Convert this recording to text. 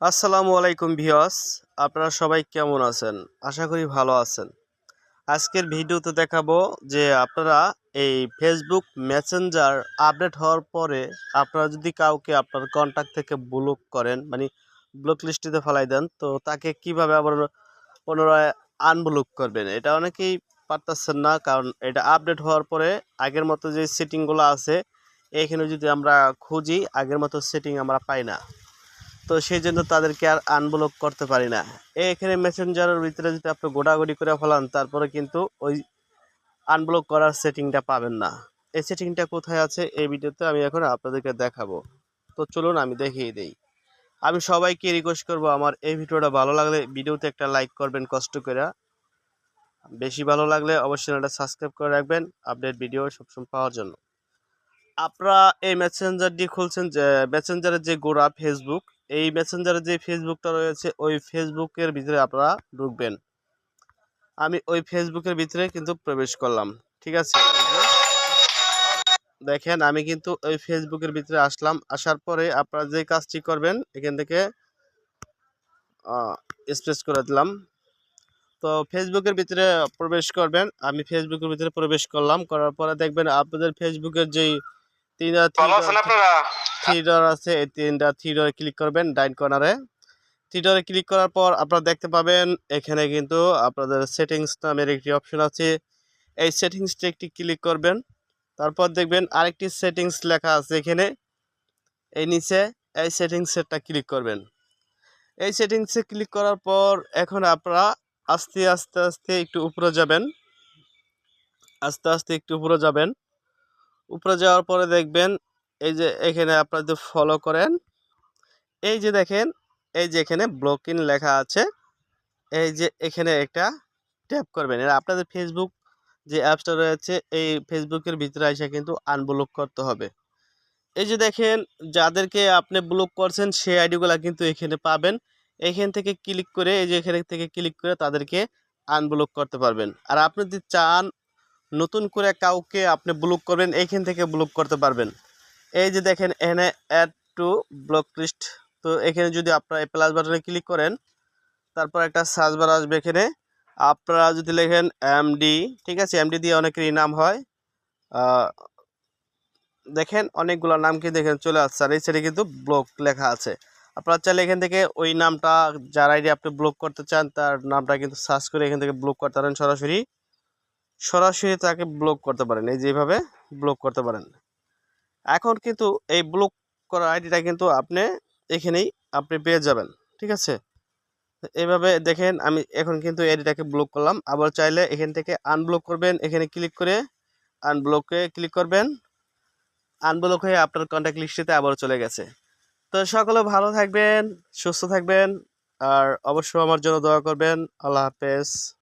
আসসালামু আলাইকুম ভিওস আপনারা সবাই কেমন আছেন? আশা করি ভালো আছেন। আজকের ভিডিওতে দেখাবো যে আপনারা এই ফেসবুক মেসেঞ্জার আপডেট হওয়ার পরে আপনারা যদি কাউকে আপনার কন্ট্যাক্ট থেকে ব্লক করেন মানে ব্লক লিস্টিতে ফেলাই দেন, তো তাকে কীভাবে আবার পুনরায় আনব্লক করবেন? এটা অনেকেই পারতেছেন না, কারণ এটা আপডেট হওয়ার পরে আগের মতো যে সেটিংগুলো আছে, এখানে যদি আমরা খুঁজি, আগের মতো সেটিং আমরা পাই না। তো সেই জন্য তাদেরকে আর আনব্লক করতে পারি না। এখানে মেসেঞ্জারের ভিতরে যদি আপনি গোটাগুটি করে ফেলান, তারপরে কিন্তু ওই আনব্লক করার সেটিংটা পাবেন না। এই সেটিংটা কোথায় আছে এই ভিডিওতে আমি এখন আপনাদেরকে দেখাবো। তো চলুন আমি দেখিয়ে দিই। আমি সবাইকে রিকোয়েস্ট করব আমার এই ভিডিওটা ভালো লাগলে ভিডিওতে একটা লাইক করবেন, কষ্ট করে। বেশি ভালো লাগলে অবশ্যই এটা সাবস্ক্রাইব করে রাখবেন আপডেট ভিডিও সবসময় পাওয়ার জন্য। আপনারা এই মেসেঞ্জারটি খুলছেন যে মেসেঞ্জারের যে গোড়া ফেসবুক এই মেসেঞ্জারে যে ফেসবুকটা রয়েছে, ওই ফেসবুকের ভিতরে আপনারা ঢুকবেন। আমি ওই ফেসবুকের ভিতরে কিন্তু প্রবেশ করলাম, ঠিক আছে? দেখেন, আমি কিন্তু ওই ফেসবুকের ভিতরে আসলাম, আসার পরে আপনারা যে কাজটি করবেন, এখান থেকে স্পেস করে দিলাম। তো ফেসবুকের ভিতরে প্রবেশ করবেন, আমি ফেসবুকের ভিতরে প্রবেশ করলাম, করার পরে দেখবেন আপনাদের ফেসবুকের যেই তিনটা ভালো আছেন আপনারা? থ্রি আছে এই তিনটা থ্রিডরে ক্লিক করবেন ডাইন কর্নারে। থ্রি ডরে ক্লিক করার পর আপনারা দেখতে পাবেন এখানে কিন্তু আপনাদের সেটিংস নামের একটি অপশন আছে। এই সেটিংসটি একটি ক্লিক করবেন তারপর দেখবেন আরেকটি সেটিংস লেখা আছে এখানে। এই নিচে এই সেটিংসেরটা ক্লিক করবেন। এই সেটিংসে ক্লিক করার পর এখন আপনারা আস্তে আস্তে আস্তে একটু উপরে যাবেন। আস্তে আস্তে একটু উপরে যাবেন। উপরে যাওয়ার পরে দেখবেন এই যে এখানে আপনারা যদি ফলো করেন, এই যে দেখেন, এই যে এখানে ব্লকিং লেখা আছে, এই যে এখানে একটা ট্যাপ করবেন। এরা আপনাদের ফেসবুক যে অ্যাপসটা রয়েছে, এই ফেসবুকের ভিতরে এসে কিন্তু আনব্লক করতে হবে। এই যে দেখেন, যাদেরকে আপনি ব্লক করছেন, সেই আইডিগুলো কিন্তু এখানে পাবেন। এখান থেকে ক্লিক করে, এই যে এখানে থেকে ক্লিক করে তাদেরকে আনব্লক করতে পারবেন। আর আপনি যদি চান নতুন করে কাউকে আপনি ব্লক করবেন এইখান থেকে ব্লক করতে পারবেন। এই যে দেখেন, এখানে অ্যাড টু ব্লক লিস্ট তো এখানে যদি আপনারা এই প্লাস বাটনে ক্লিক করেন, তারপর একটা সার্চ বার আসবে এখানে। আপনারা যদি লেখেন এমডি ঠিক আছে? এমডি দিয়ে অনেকেরই নাম হয়। দেখেন, অনেকগুলো নাম কিন্তু দেখেন চলে আসছে। আর এই সাইডে কিন্তু ব্লক লেখা আছে। আপনারা চাইলে এখান থেকে ওই নামটা, যার আইডি আপনি ব্লক করতে চান, তার নামটা কিন্তু সার্চ করে এখান থেকে ব্লক করতে পারেন সরাসরি। সরাসরি তাকে ব্লক করতে পারেন। এই যেভাবে ব্লক করতে পারেন। এখন কিন্তু এই ব্লক করা আইডিটা কিন্তু আপনি এখানেই আপনি পেয়ে যাবেন, ঠিক আছে? এইভাবে দেখেন, আমি এখন কিন্তু আইডিটাকে ব্লক করলাম। আবার চাইলে এখান থেকে আনব্লক করবেন। এখানে ক্লিক করে আনব্লকে ক্লিক করবেন। আনব্লক হয়ে আপনার কন্ট্যাক্ট লিস্টেতে আবার চলে গেছে। তো সকলে ভালো থাকবেন, সুস্থ থাকবেন, আর অবশ্যই আমার জন্য দোয়া করবেন। আল্লাহ হাফেজ।